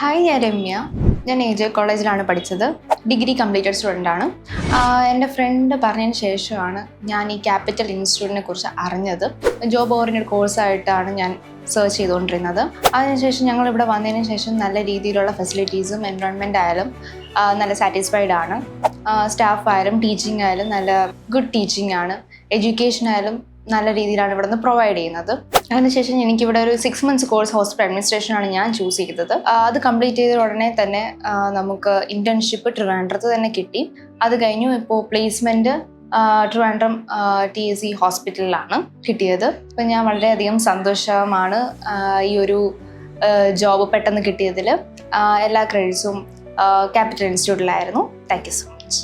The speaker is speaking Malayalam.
ഹായ് ഞാൻ രമ്യ ഞാൻ എ ജെ കോളേജിലാണ് പഠിച്ചത്. ഡിഗ്രി കംപ്ലീറ്റഡ് സ്റ്റുഡന്റ് ആണ്. എന്റെ ഫ്രണ്ട് പറഞ്ഞതിന് ശേഷമാണ് ഞാൻ ഈ ക്യാപിറ്റൽ ഇൻസ്റ്റിറ്റ്യൂട്ടിനെ കുറിച്ച് അറിഞ്ഞത്. ജോബ് ഓറിയന്റഡ് കോഴ്സായിട്ടാണ് ഞാൻ സെർച്ച് ചെയ്തുകൊണ്ടിരുന്നത്. അതിനുശേഷം ഞങ്ങൾ ഇവിടെ വന്നതിന് ശേഷം നല്ല രീതിയിലുള്ള ഫെസിലിറ്റീസും എൻവയോൺമെന്റ് ആയാലും നല്ല സാറ്റിസ്ഫൈഡ് ആണ്. സ്റ്റാഫ് ആയാലും ടീച്ചിങ് ആയാലും നല്ല ഗുഡ് ടീച്ചിങ് ആണ്. എഡ്യൂക്കേഷൻ ആയാലും നല്ല രീതിയിലാണ് ഇവിടെ നിന്ന് പ്രൊവൈഡ് ചെയ്യുന്നത്. അതിനുശേഷം എനിക്ക് ഇവിടെ ഒരു six months course hospital administration ആണ് ഞാൻ ചൂസ് ചെയ്തത്. അത് കംപ്ലീറ്റ് ചെയ്ത ഉടനെ തന്നെ നമുക്ക് ഇന്റേൺഷിപ്പ് ട്രിവാൻഡ്രത്ത് തന്നെ കിട്ടി. അത് കഴിഞ്ഞു ഇപ്പോൾ placement Trivandrum T S C ഹോസ്പിറ്റലിലാണ് കിട്ടിയത്. അപ്പം ഞാൻ വളരെയധികം സന്തോഷമാണ് ഈ ഒരു ജോബ് പെട്ടെന്ന് കിട്ടിയതിൽ എല്ലാ ക്രെഡിറ്റ്സും ക്യാപിറ്റൽ ഇൻസ്റ്റിറ്റ്യൂട്ടിലായിരുന്നു താങ്ക് യു സോ മച്ച്